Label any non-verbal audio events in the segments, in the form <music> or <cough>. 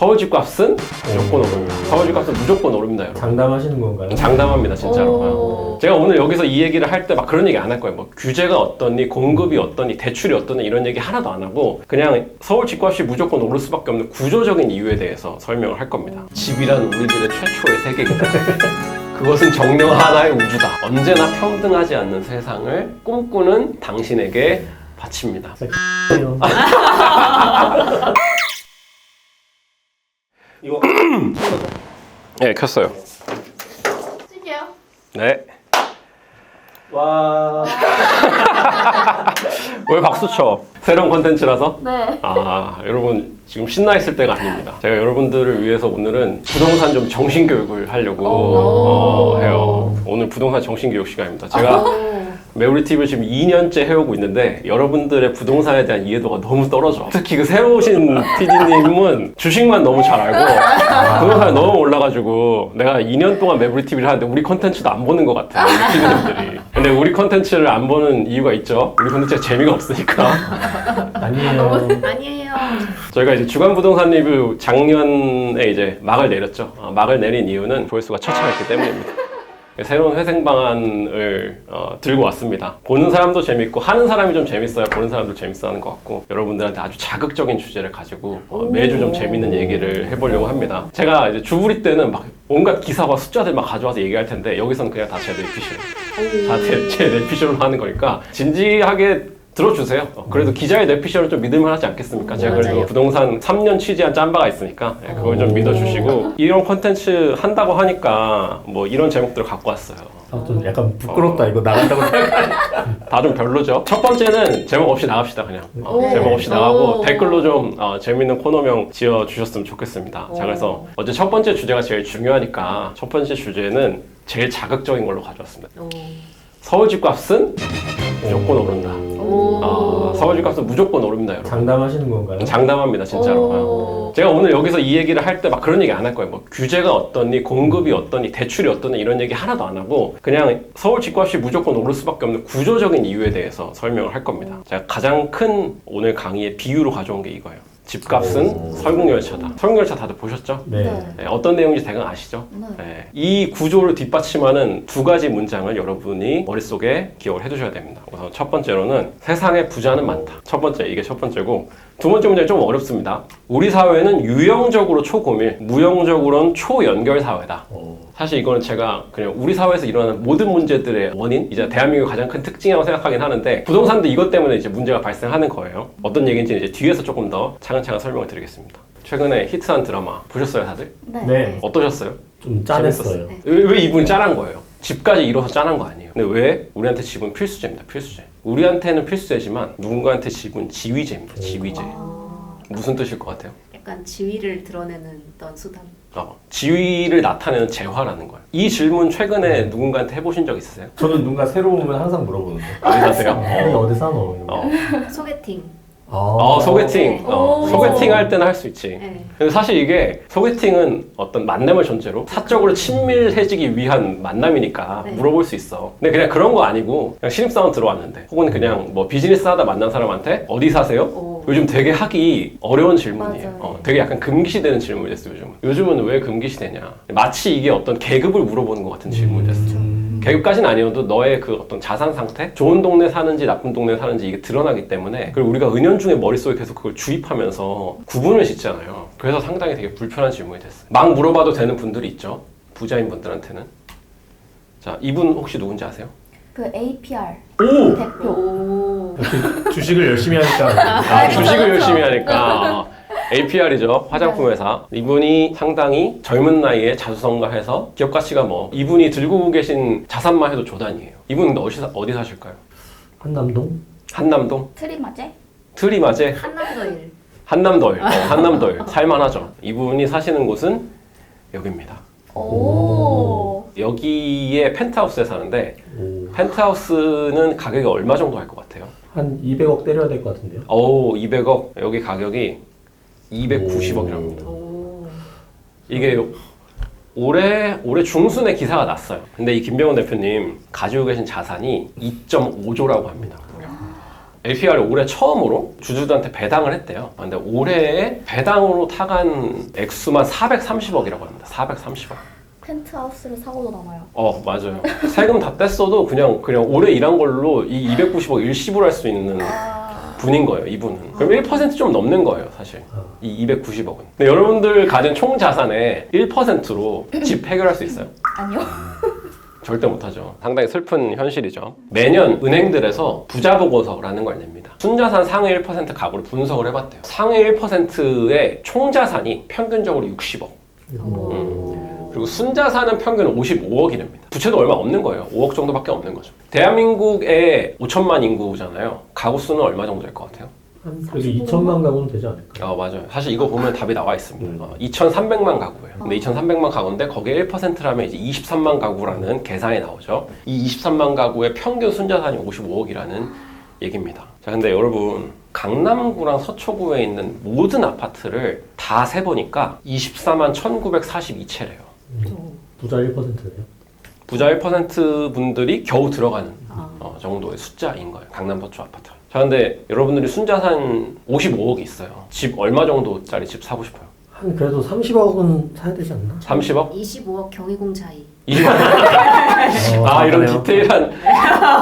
서울 집값은 무조건 오릅니다. 서울 집값은 무조건 오릅니다, 여러분. 장담하시는 건가요? 장담합니다, 진짜로. 오. 제가 오늘 여기서 이 얘기를 할 때 막 그런 얘기 안 할 거예요. 뭐 규제가 어떠니, 공급이 어떠니, 대출이 어떠니 이런 얘기 하나도 안 하고 그냥 서울 집값이 무조건 오를 수밖에 없는 구조적인 이유에 대해서 설명을 할 겁니다. 집이란 우리들의 최초의 세계이다. <laughs> 그것은 정령 하나의 우주다. 언제나 평등하지 않는 세상을 꿈꾸는 당신에게 바칩니다. <laughs> <laughs> 이거 <clears throat> 네, 켰어요. 쓸게요. 네. 와 <laughs> 왜 박수 쳐? 새로운 컨텐츠라서? 네. 아, 여러분 지금 신나 있을 때가 아닙니다. 제가 여러분들을 위해서 오늘은 부동산 좀 정신 교육을 하려고 어, 해요. 오늘 부동산 정신 교육 시간입니다. 제가 매우리 TV를 지금 2년째 해오고 있는데 여러분들의 부동산에 대한 이해도가 너무 떨어져. 특히 그 새로 오신 PD님은 주식만 너무 잘 알고 부동산이 너무 올라가지고 내가 2년 동안 매부리 TV를 하는데 우리 컨텐츠도 안 보는 것 같아. 우리 PD님들이. 근데 우리 컨텐츠를 안 보는 이유가 있죠. 우리 컨텐츠가 재미가 없으니까. 아니에요. 아니에요. 저희가 이제 주간 부동산 리뷰 작년에 이제 막을 내렸죠. 어, 막을 내린 이유는 조회수가 처참했기 때문입니다. 새로운 회생 방안을 어, 들고 왔습니다. 보는 사람도 재밌고 하는 사람이 좀 재밌어야 보는 사람도 재밌어하는 것 같고 여러분들한테 아주 자극적인 주제를 가지고 어, 매주 좀 재밌는 얘기를 해보려고 합니다. 제가 이제 주부리 때는 막 온갖 기사와 숫자들 막 가져와서 얘기할 텐데 여기서는 그냥 다제 뇌피셜. 다제 뇌피셜로 하는 거니까 진지하게 들어주세요. 어, 그래도 기자의 뇌피셜은 좀 믿을만 하지 않겠습니까? 제가 그래도 맞아요. 부동산 3년 취재한 짬바가 있으니까 예, 그걸 좀 오. 믿어주시고 이런 콘텐츠 한다고 하니까 뭐 이런 제목들을 갖고 왔어요. 아, 좀 약간 부끄럽다 이거 나간다고 생각. 다 좀 별로죠. 첫 번째는 제목 없이 나갑시다 그냥. 어, 오. 제목 없이 나가고 오. 댓글로 좀 어, 재밌는 코너명 지어 주셨으면 좋겠습니다. 자 오. 그래서 어제 첫 번째 주제가 제일 중요하니까 첫 번째 주제는 제일 자극적인 걸로 가져왔습니다. 오. 서울 집값은 무조건 오른다. 오. 아, 서울 집값은 무조건 오릅니다, 여러분. 장담하시는 건가요? 장담합니다, 진짜로. 오. 제가 오늘 여기서 이 얘기를 할 때 막 그런 얘기 안 할 거예요. 뭐 규제가 어떠니, 공급이 어떠니, 대출이 어떠니 이런 얘기 하나도 안 하고 그냥 서울 집값이 무조건 오를 수밖에 없는 구조적인 이유에 대해서 설명을 할 겁니다. 제가 가장 큰 오늘 강의의 비유로 가져온 게 이거예요. 집값은 오. 설국열차다. 설국열차 다들 보셨죠? 네. 네. 네, 어떤 내용인지 대강 아시죠? 네. 네. 이 구조를 뒷받침하는 두 가지 문장을 여러분이 머릿속에 기억을 해두셔야 됩니다. 우선 첫 번째로는 세상에 부자는 많다. 첫 번째, 이게 첫 번째고 두 번째 문장이 좀 어렵습니다. 우리 사회는 유형적으로 초고밀, 무형적으로는 초연결 사회다. 어, 사실 이거는 제가 그냥 우리 사회에서 일어나는 모든 문제들의 원인, 이제 대한민국 가장 큰 특징이라고 생각하긴 하는데 부동산도 이것 때문에 이제 문제가 발생하는 거예요. 어떤 얘기인지 이제 뒤에서 조금 더 차근차근 설명을 드리겠습니다. 최근에 히트한 드라마 보셨어요, 다들? 네. 네. 어떠셨어요? 좀 짠했어요. 네. 왜, 왜 이분이 짠한 거예요? 집까지 이뤄서 짠한 거 아니에요. 근데 왜? 우리한테 집은 필수제입니다. 필수제. 우리한테는 필수제지만 누군가한테 집은 지위제입니다. 지위제. 아, 무슨 뜻일 것 같아요? 약간 지위를 드러내는 어떤 수단. 어, 지위를 나타내는 재화라는 거예요. 이 질문 최근에 누군가한테 해보신 적 있으세요? 저는 누가 새로 오면 항상 물어보는데. 어디 사세요? 어, 어디 사노? 어, 소개팅. 아, 어, 소개팅. 어, 오. 소개팅 할 때는 할 수 있지. 네. 근데 사실 이게 소개팅은 어떤 만남을 전제로 사적으로 친밀해지기 위한 만남이니까 네. 물어볼 수 있어. 근데 그냥 그런 거 아니고 그냥 신입사원 들어왔는데 혹은 그냥 뭐 비즈니스 하다 만난 사람한테 어디 사세요? 오. 요즘 되게 하기 어려운 질문이에요. 맞아요. 어, 되게 약간 금기시되는 질문이 됐어 요즘은. 요즘은 왜 금기시되냐? 마치 이게 어떤 계급을 물어보는 것 같은 질문이 됐어. 음, 계급까지는 아니어도 너의 그 어떤 자산 상태, 좋은 동네 사는지 나쁜 동네 사는지 이게 드러나기 때문에 그리고 우리가 은연중에 머릿속에 계속 그걸 주입하면서 구분을 짓잖아요. 그래서 상당히 되게 불편한 질문이 됐어요. 막 물어봐도 되는 분들이 있죠. 부자인 분들한테는. 자, 이분 혹시 누군지 아세요? 그 APR 오! 대표 <laughs> 주식을 열심히 하니까. 아, 주식을. 열심히 하니까. <laughs> APR이죠. 화장품 회사. 이분이 상당히 젊은 나이에 자수성가해서 기업 가치가 뭐 이분이 들고 계신 자산만 해도 조단이에요. 이분은 어디, 사- 어디 사실까요? 한남동? 한남동? 트리마제 트리마제? 한남도일. 한남도일. 어, 한남도일. 살만하죠. 이분이 사시는 곳은 여기입니다. 오. 여기에 펜트하우스에 사는데 오, 펜트하우스는 가격이 얼마 정도 할 것 같아요? 한 200억 때려야 될 것 같은데요? 어우 200억. 여기 가격이 290억이랍니다. 오. 이게 올해 올해 중순에 기사가 났어요. 근데 이 김병원 대표님 가지고 계신 자산이 2.5조라고 합니다. APR이 올해 처음으로 주주들한테 배당을 했대요. 근데 올해에 배당으로 타간 액수만 430억이라고 합니다. 430억. 펜트하우스를 사고도 남아요. 어 맞아요. 세금 다 뗐어도 그냥 그냥 올해 일한 걸로 이 290억 일시불 할 수 있는 아, 분인 거예요. 이분은. 그럼 1%좀 넘는 거예요, 사실. 아. 이 290억은. 근데 여러분들 가진 총 자산의 1%로 <laughs> 집 해결할 수 있어요? 아니요. <laughs> 절대 못하죠. 상당히 슬픈 현실이죠. 매년 은행들에서 부자 보고서라는 걸 냅니다. 순자산 상위 1% 가구를 분석을 해봤대요. 상위 1%의 총 자산이 평균적으로 60억. 오. 그리고 순자산은 평균 55억이랍니다. 부채도 얼마 없는 거예요. 5억 정도밖에 없는 거죠. 대한민국의 5천만 인구잖아요. 가구 수는 얼마 정도 될 것 같아요? 한 그래도 2천만 가구는 되지 않을까? 아 맞아요. 사실 이거 보면 답이 나와 있습니다. 음. 어, 2,300만 가구예요. 근데 2,300만 가구인데 거기에 1%라면 이제 23만 가구라는 계산이 나오죠. 이 23만 가구의 평균 순자산이 55억이라는 얘기입니다. 자, 근데 여러분 강남구랑 서초구에 있는 모든 아파트를 다 세보니까 24만 1,942채래요. 음, 부자 1%네요. 부자 1% 분들이 겨우 들어가는 아. 어, 정도의 숫자인 거예요. 강남 서초 아파트. 자, 근데 여러분들이 순자산 55억이 있어요. 집 얼마 정도짜리 집 사고 싶어요? 한 그래도 30억은 사야 되지 않나? 30억? 25억 경희공 차이. 20억? 어, 아 이런. 디테일한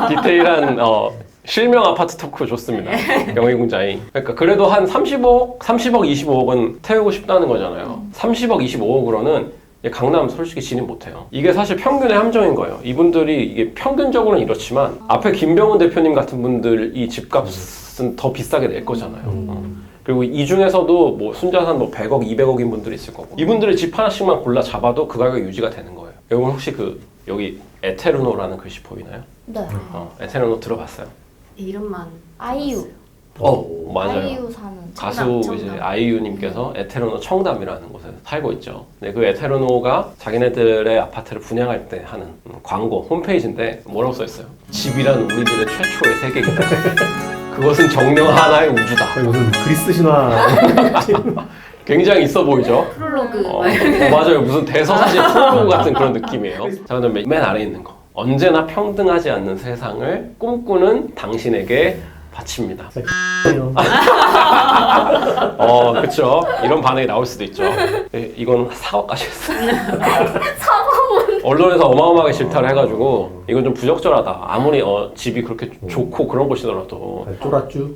디테일한 어, 실명 아파트 토크 좋습니다. <laughs> 경희궁자이. 그러니까 그래도 한 30억, 30억, 25억은 태우고 싶다는 거잖아요. 30억, 25억으로는 강남 솔직히 진입 못해요. 이게 사실 평균의 함정인 거예요. 이분들이 이게 평균적으로는 이렇지만 앞에 김병훈 대표님 같은 분들 이 집값은 더 비싸게 낼 거잖아요. 어. 그리고 이 중에서도 뭐 순자산 뭐 100억, 200억인 분들이 있을 거고 이분들이 집 하나씩만 골라 잡아도 그 가격이 유지가 되는 거예요. 여러분 혹시 그 여기 에테르노라는 글씨 보이나요? 네. 어, 에테르노 들어봤어요? 이름만 아이유. 들었어요. 어, 맞아요. 아이유 사는. 가수 청담, 이제 청담. 아이유님께서 에테르노 청담이라는 곳에 살고 있죠. 근데 그 에테르노가 자기네들의 아파트를 분양할 때 하는 음, 광고 홈페이지인데 뭐라고 써 있어요? 집이란 우리들의 최초의 세계이다. <laughs> 그것은 정령 하나의 우주다. 거의 무슨 그리스 신화 <laughs> 굉장히 있어 보이죠? 프롤로그. 어, 어, 맞아요. 무슨 대서사실 <laughs> 프로그램 같은 그런 느낌이에요. 자, 그다음 맨, 맨 아래 있는 거. 언제나 평등하지 않는 세상을 꿈꾸는 당신에게 바칩니다. X예요. <laughs> 어, 그렇죠. 이런 반응이 나올 수도 있죠. 예, 이건 사과까지 했어요. <laughs> 언론에서 어마어마하게 질타를 해가지고 이건 좀 부적절하다. 아무리 어, 집이 그렇게 좋고 그런 곳이더라도 쫄았쥬.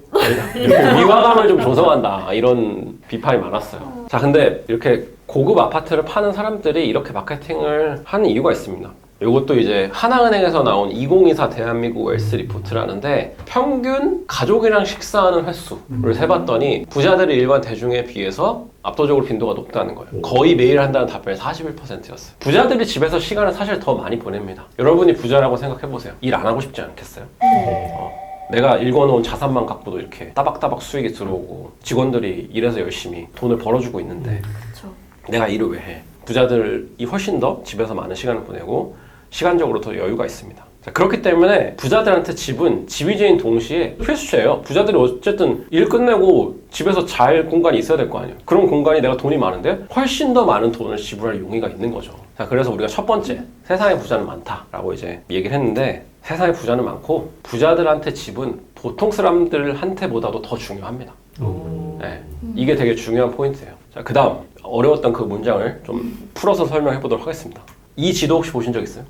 이렇게 위화감을 좀 조성한다 이런 비판이 많았어요. 자, 근데 이렇게 고급 아파트를 파는 사람들이 이렇게 마케팅을 하는 이유가 있습니다. 이것도 이제 하나은행에서 나온 2024 대한민국 웰스 리포트라는데 평균 가족이랑 식사하는 횟수를 세봤더니 부자들이 일반 대중에 비해서 압도적으로 빈도가 높다는 거예요. 거의 매일 한다는 답변이 41%였어요. 부자들이 집에서 시간을 사실 더 많이 보냅니다. 여러분이 부자라고 생각해 보세요. 일 안 하고 싶지 않겠어요? 네. 어, 내가 읽어놓은 자산만 갖고도 이렇게 따박따박 수익이 들어오고 직원들이 일해서 열심히 돈을 벌어주고 있는데 그렇죠. 내가 일을 왜 해? 부자들이 훨씬 더 집에서 많은 시간을 보내고 시간적으로 더 여유가 있습니다. 자, 그렇기 때문에 부자들한테 집은 지위제인 동시에 필수예요. 부자들이 어쨌든 일 끝내고 집에서 잘 공간이 있어야 될 거 아니에요. 그런 공간이 내가 돈이 많은데 훨씬 더 많은 돈을 지불할 용의가 있는 거죠. 자, 그래서 우리가 첫 번째 세상에 부자는 많다라고 이제 얘기를 했는데 세상에 부자는 많고 부자들한테 집은 보통 사람들한테보다도 더 중요합니다. 음. 네, 이게 되게 중요한 포인트예요. 자, 그 다음 어려웠던 그 문장을 좀 풀어서 설명해 보도록 하겠습니다. 이 지도 혹시 보신 적 있어요?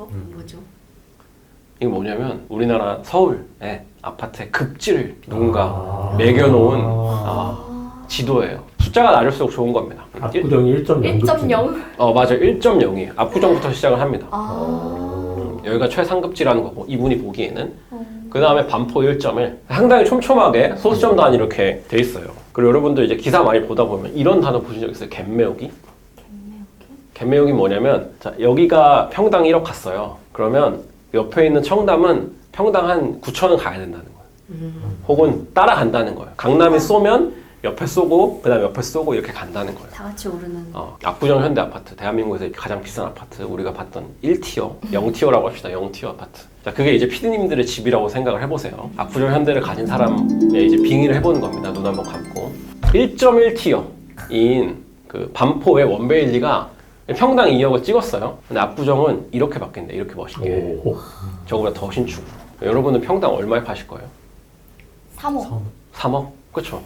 어? 뭐죠? 이게 뭐냐면 우리나라 서울의 아파트의 급지를 누군가 아. 매겨놓은 아. 아, 지도예요. 숫자가 낮을수록 좋은 겁니다. 일- 압구정이 1.0. 1.0. 어 맞아요. 1.0이 압구정부터 시작을 합니다. 아. 여기가 최상급지라는 거고 이분이 보기에는 음. 그 다음에 반포 1점을 상당히 촘촘하게 소수점 단위 이렇게 돼 있어요. 그리고 여러분들 이제 기사 많이 보다 보면 이런 단어 보신 적 있어요? 갯매우기? 갯매우기 뭐냐면 자 여기가 평당 1억 갔어요. 그러면 옆에 있는 청담은 평당 한 9천 원 가야 된다는 거예요. 음. 혹은 따라간다는 거예요. 강남이 쏘면 옆에 쏘고 그다음 에 옆에 쏘고 이렇게 간다는 거예요. 다 같이 오르는. 어, 압구정 현대 아파트, 대한민국에서 가장 비싼 아파트, 우리가 봤던 1티어, 0티어라고 합시다. 0티어 아파트. 자, 그게 이제 피디님들의 집이라고 생각을 해보세요. 압구정 현대를 가진 사람의 이제 빙의를 해보는 겁니다. 눈 한번 감고. 1.1티어인 그 반포의 원베일리가 평당 2억을 찍었어요. 근데 압구정은 이렇게 바뀐대. 이렇게 멋있게. 오. 저거보다 더 신축. 여러분은 평당 얼마에 파실 거예요? 3억. 3억? 그쵸.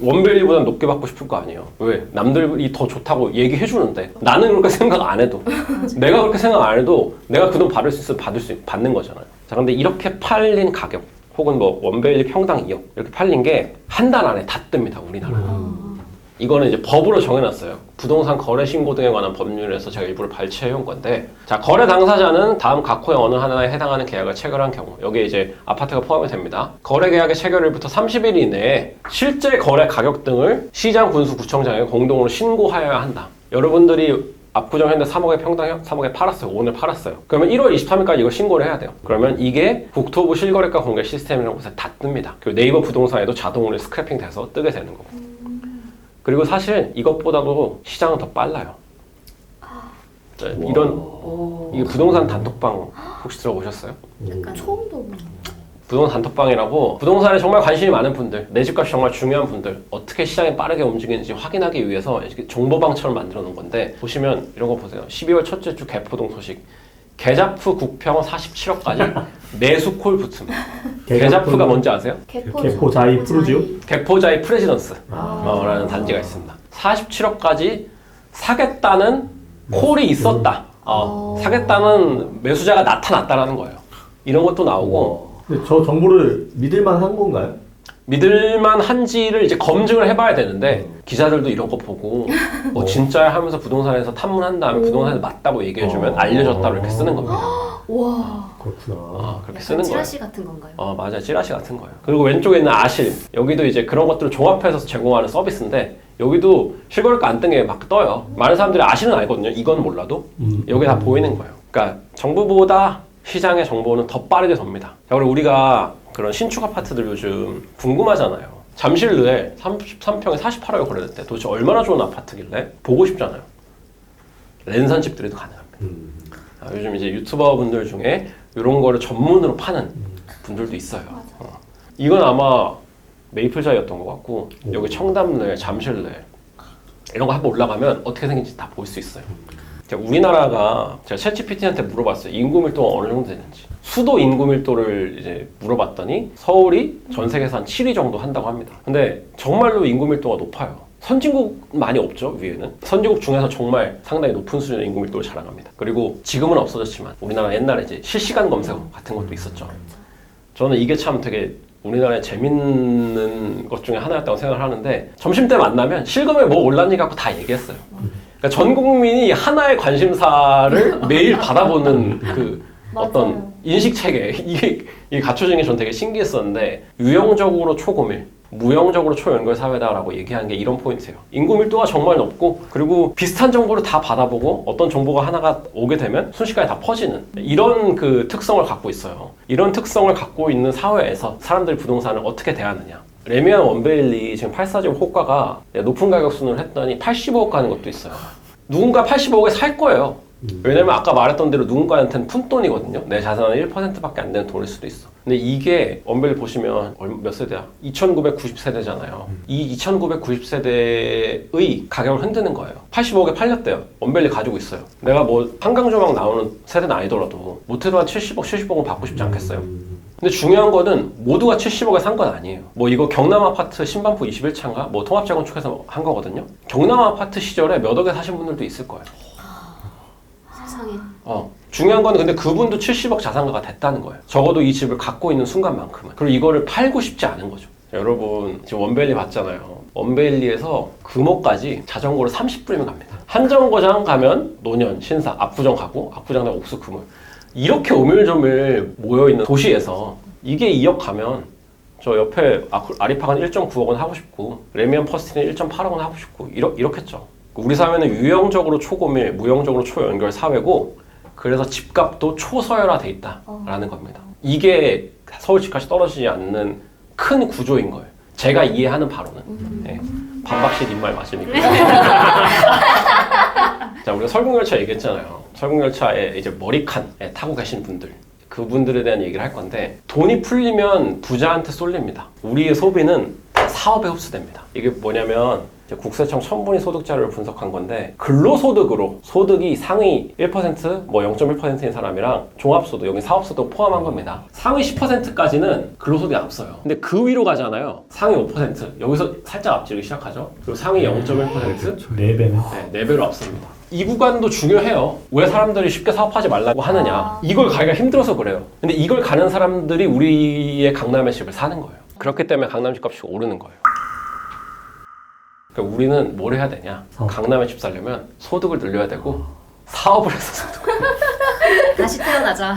원밸리보다 높게 받고 싶을 거 아니에요. 왜? 남들이 더 좋다고 얘기해 주는데 나는 그렇게 생각 안 해도 <laughs> 내가 그렇게 생각 안 해도 내가 그돈 받을 수 있으면 받을 수 있- 받는 거잖아요. 자, 근데 이렇게 팔린 가격 혹은 뭐 원밸리 평당 2억 이렇게 팔린 게 한 달 안에 다 뜹니다. 우리나라. 음. 이거는 이제 법으로 정해놨어요. 부동산 거래 신고 등에 관한 법률에서 제가 일부를 발췌해온 건데, 자 거래 당사자는 다음 각호의 어느 하나에 해당하는 계약을 체결한 경우, 여기에 이제 아파트가 포함이 됩니다. 거래 계약의 체결일부터 30일 이내에 실제 거래 가격 등을 시장 군수 구청장에 공동으로 신고하여야 한다. 여러분들이 압구정 현대 3억에 평당 3억에 팔았어요. 오늘 팔았어요. 그러면 1월 23일까지 이거 신고를 해야 돼요. 그러면 이게 국토부 실거래가 공개 시스템이라는 곳에 다 뜹니다. 그리고 네이버 부동산에도 자동으로 스크래핑 돼서 뜨게 되는 거고. 그리고 사실 이것보다도 시장은 더 빨라요. 자, 이런 오. 이게 부동산 단톡방 혹시 들어보셨어요? 약간 처음 들어보네. 부동산 단톡방이라고 부동산에 정말 관심이 많은 분들, 내 집값이 정말 중요한 분들, 어떻게 시장이 빠르게 움직이는지 확인하기 위해서 이렇게 정보방처럼 만들어 놓은 건데 보시면 이런 거 보세요. 12월 첫째 주 개포동 소식. 계좌프 국평 47억까지 매수콜 붙음. <laughs> 계좌프가 뭔지 아세요? 개포. 개포 자이 프루지오? 개포자의 프레지던스. 아. 어, 라는 단지가 있습니다. 47억까지 사겠다는 콜이 있었다. 어, 어. 사겠다는 매수자가 나타났다라는 거예요. 이런 것도 나오고 근데 저 정보를 믿을만 한 건가요? 믿을만 한지를 이제 검증을 해봐야 되는데 기자들도 이런 거 보고 어, 진짜야 하면서 부동산에서 탐문한 다음에 부동산에 맞다고 얘기해주면 어. 알려졌다 이렇게 쓰는 겁니다. 와. 그렇구나. 어, 그렇게 약간 쓰는 거예요. 찌라시 같은 건가요? 어 맞아요. 찌라시 같은 거예요. 그리고 왼쪽에 있는 아실. 여기도 이제 그런 것들을 종합해서 제공하는 서비스인데 여기도 실거래가 안 뜬게 막 떠요. 많은 사람들이 아실은 알거든요. 이건 몰라도. 음. 여기 다 보이는 거예요. 그러니까 정부보다 시장의 정보는 더 빠르게 돕니다. 자 그리고 우리가 그런 신축 아파트들 요즘 궁금하잖아요. 잠실루에 33평에 48억에 거래됐대. 도대체 얼마나 좋은 아파트길래? 보고 싶잖아요. 랜선 집들이도 가능합니다. 음. 아, 요즘 이제 유튜버 분들 중에 이런 거를 전문으로 파는 분들도 있어요. 어. 이건 아마 메이플자이였던 것 같고 여기 청담래, 잠실래 이런 거 한번 올라가면 어떻게 생긴지 다 볼 수 있어요. 자, 우리나라가 제가 챗GPT한테 물어봤어요. 인구 밀도가 어느 정도 되는지. 수도 인구 밀도를 이제 물어봤더니 서울이 전 세계에서 한 7위 정도 한다고 합니다. 근데 정말로 인구 밀도가 높아요. 선진국 많이 없죠 위에는? 선진국 중에서 정말 상당히 높은 수준의 인구 밀도를 자랑합니다. 그리고 지금은 없어졌지만 우리나라 옛날에 이제 실시간 검색 같은 것도 있었죠. 저는 이게 참 되게 우리나라의 재밌는 것 중에 하나였다고 생각을 하는데 점심 때 만나면 실검에 뭐 올랐니 갖고 다 얘기했어요. 그러니까 전 국민이 하나의 관심사를 <laughs> 매일 받아보는 그 어떤. 인식 체계. <laughs> 이게, 이게 갖춰진 게 전 되게 신기했었는데 유형적으로 초고밀 무형적으로 초연결 사회다라고 얘기한 게 이런 포인트예요. 인구 밀도가 정말 높고 그리고 비슷한 정보를 다 받아보고 어떤 정보가 하나가 오게 되면 순식간에 다 퍼지는 이런 그 특성을 갖고 있어요. 이런 특성을 갖고 있는 사회에서 사람들이 부동산을 어떻게 대하느냐. 레미안 원베일리 지금 84집 호가가 높은 가격 순으로 했더니 85억 가는 것도 있어요. 누군가 85억에 살 거예요. 왜냐면 아까 말했던 대로 누군가한테는 푼돈이거든요. 내 자산의 1%밖에 안 되는 돈일 수도 있어. 근데 이게 원벨 보시면 얼마- 몇 세대야? 2990세대잖아요. 이 2990세대의 가격을 흔드는 거예요. 85억에 팔렸대요. 원벨리 가지고 있어요. 내가 뭐 한강조망 나오는 세대는 아니더라도 못해도 한 70억, 70억은 받고 싶지 않겠어요. 근데 중요한 거는 모두가 70억에 산 건 아니에요. 뭐 이거 경남 아파트 신반포 21차인가? 뭐 통합재건축해서 한 거거든요. 경남 아파트 시절에 몇 억에 사신 분들도 있을 거예요. 어. 중요한 건 근데 그분도 70억 자산가가 됐다는 거예요. 적어도 이 집을 갖고 있는 순간만큼은. 그리고 이거를 팔고 싶지 않은 거죠. 자, 여러분 지금 원벨리 봤잖아요. 원벨리에서 금호까지 자전거로 30분이면 갑니다. 한정거장 가면 노년, 신사, 압구정 가고 압구정 가면 옥수 금을 이렇게 오밀조밀 모여있는 도시에서 이게 2억 가면 저 옆에 아- 아리파간 1.9억 원 하고 싶고 레미안 퍼스티는 1.8억 원 하고 싶고 이렇, 이렇겠죠. 우리 사회는 유형적으로 초고밀, 무형적으로 초연결 사회고 그래서 집값도 초서열화돼 있다라는 겁니다. 이게 서울 집값이 떨어지지 않는 큰 구조인 거예요. 제가 이해하는 바로는. 네. 반박식 입말 맞으니까. 자, 우리가 설국열차 얘기했잖아요. 설국열차에 이제 머리칸에 타고 계신 분들. 그분들에 대한 얘기를 할 건데 돈이 풀리면 부자한테 쏠립니다. 우리의 소비는 다 사업에 흡수됩니다. 이게 뭐냐면 국세청 천분위 소득 자료를 분석한 건데 근로소득으로 소득이 상위 1%, 뭐 0.1%인 사람이랑 종합소득, 여기 사업소득 포함한 겁니다. 상위 10%까지는 근로소득이 앞서요. 근데 그 위로 가잖아요. 상위 5%, 여기서 살짝 앞지르기 시작하죠. 그리고 상위 0.1%, 네 배는. 네, 4배로 앞섭니다. 이 구간도 중요해요. 왜 사람들이 쉽게 사업하지 말라고 하느냐. 이걸 가기가 힘들어서 그래요. 근데 이걸 가는 사람들이 우리의 강남의 집을 사는 거예요. 그렇기 때문에 강남 집 값이 오르는 거예요. 그러니까 우리는 뭘 해야 되냐. 사업. 강남에 집 살려면 소득을 늘려야 되고 사업을 해서 소득. <laughs> 다시 태어나자.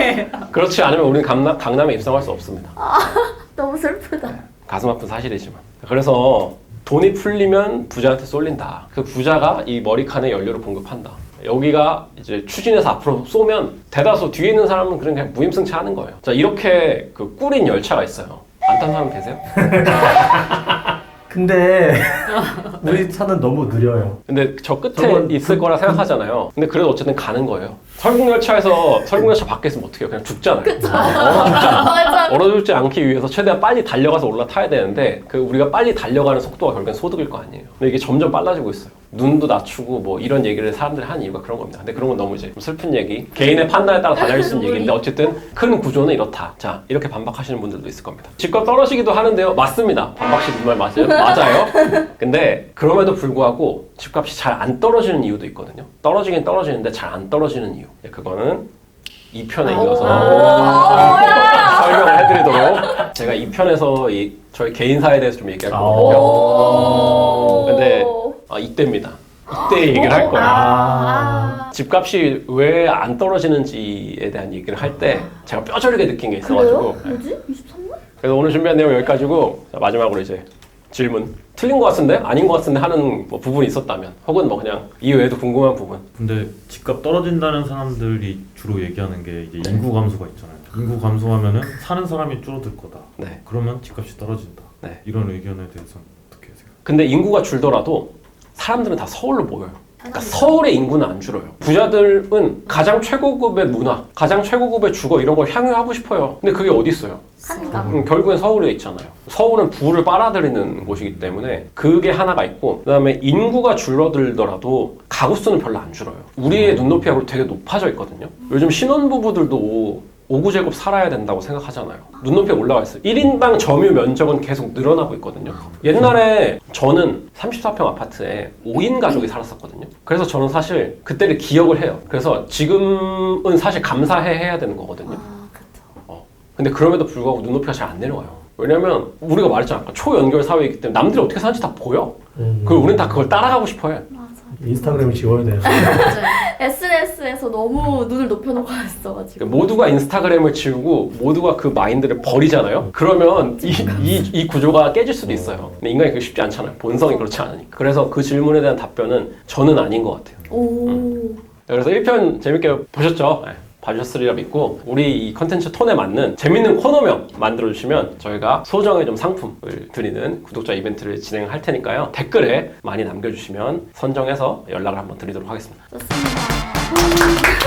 <laughs> 그렇지 않으면 우리는 강남, 강남에 입성할 수 없습니다. <laughs> 너무 슬프다. 가슴 아픈 사실이지만. 그래서 돈이 풀리면 부자한테 쏠린다. 그 부자가 이 머리칸에 연료를 공급한다. 여기가 이제 추진해서 앞으로 쏘면 대다수 뒤에 있는 사람은 그냥, 그냥 무임승차 하는 거예요. 자 이렇게 그 꾸린 열차가 있어요. 안 탄 사람 계세요? 근데 <laughs> 우리 차는 너무 느려요. 근데 저 끝에 저건 있을 그- 거라 생각하잖아요. 근데 그래도 어쨌든 가는 거예요. 설국열차에서 설국열차 밖에 있으면 어떻게 해요? 그냥 죽잖아요. 얼어 죽잖아. 얼어 죽지 않기 위해서 최대한 빨리 달려가서 올라타야 되는데 그 우리가 빨리 달려가는 속도가 결국엔 소득일 거 아니에요. 근데 이게 점점 빨라지고 있어요. 눈도 낮추고 뭐 이런 얘기를 사람들이 하는 이유가 그런 겁니다. 근데 그런 건 너무 이제 좀 슬픈 얘기. 개인의 판단에 따라 달라질 수 있는 얘기인데 어쨌든 큰 구조는 이렇다. 자 이렇게 반박하시는 분들도 있을 겁니다. 집값 떨어지기도 하는데요. 맞습니다. 반박씨 눈말 맞아요. 맞아요. 근데 그럼에도 불구하고 집값이 잘 안 떨어지는 이유도 있거든요. 떨어지긴 떨어지는데 잘 안 떨어지는 이유. 네, 그거는 2편에 이어서 설명을 해드리도록 제가 2편에서 이 저희 개인사에 대해서 좀 얘기할 거거든요. 오. 근데 아, 이때입니다. 이때 얘기를 할 거예요. 아. 집값이 왜 안 떨어지는지에 대한 얘기를 할 때 제가 뼈저리게 느낀 게 있어가지고 그래요? 뭐지? 23만? 그래서 오늘 준비한 내용 여기까지고 자, 마지막으로 이제 질문 틀린 것 같은데 아닌 것 같은데 하는 뭐 부분이 있었다면 혹은 뭐 그냥 이 외에도 궁금한 부분 근데 집값 떨어진다는 사람들이 주로 얘기하는 게 이제 인구 감소가 있잖아요. 인구 감소하면은 사는 사람이 줄어들 거다. 네. 그러면 집값이 떨어진다. 네. 이런 의견에 대해서는 어떻게 생각해요? 근데 인구가 줄더라도 사람들은 다 서울로 모여요. 그러니까 서울의 인구는 안 줄어요. 부자들은 가장 최고급의 문화, 가장 최고급의 주거 이런 걸 향유하고 싶어요. 근데 그게 어디 있어요? 한강. 음, 결국엔 서울에 있잖아요. 서울은 부를 빨아들이는 곳이기 때문에 그게 하나가 있고 그다음에 인구가 줄어들더라도 가구 수는 별로 안 줄어요. 우리의 눈높이하고 되게 높아져 있거든요. 요즘 신혼부부들도 5구제곱 살아야 된다고 생각하잖아요. 눈높이가 올라가 있어요. 1인당 점유 면적은 계속 늘어나고 있거든요. 옛날에 저는 34평 아파트에 5인 가족이 살았었거든요. 그래서 저는 사실 그때를 기억을 해요. 그래서 지금은 사실 감사해 해야 되는 거거든요. 아, 그쵸. 근데 그럼에도 불구하고 눈높이가 잘 안 내려와요. 왜냐면 우리가 말했잖아. 초연결 사회이기 때문에 남들이 어떻게 사는지 다 보여. 음. 그리고 우리는 다 그걸 따라가고 싶어 해. 인스타그램 지워야 돼요. SNS에서 너무 눈을 높여놓고 있어가지고. 그러니까 모두가 인스타그램을 지우고 모두가 그 마인드를 버리잖아요. 그러면 이, 이, 이 구조가 깨질 수도 있어요. 근데 인간이 그게 쉽지 않잖아요. 본성이 그렇지 않으니까. 그래서 그 질문에 대한 답변은 저는 아닌 것 같아요. 오. 그래서 1편 재밌게 보셨죠? 네, 봐주셨으리라 믿고 우리 이 컨텐츠 톤에 맞는 재밌는 코너명 만들어주시면 저희가 소정의 좀 상품을 드리는 구독자 이벤트를 진행할 테니까요. 댓글에 많이 남겨주시면 선정해서 연락을 한번 드리도록 하겠습니다. 좋습니다.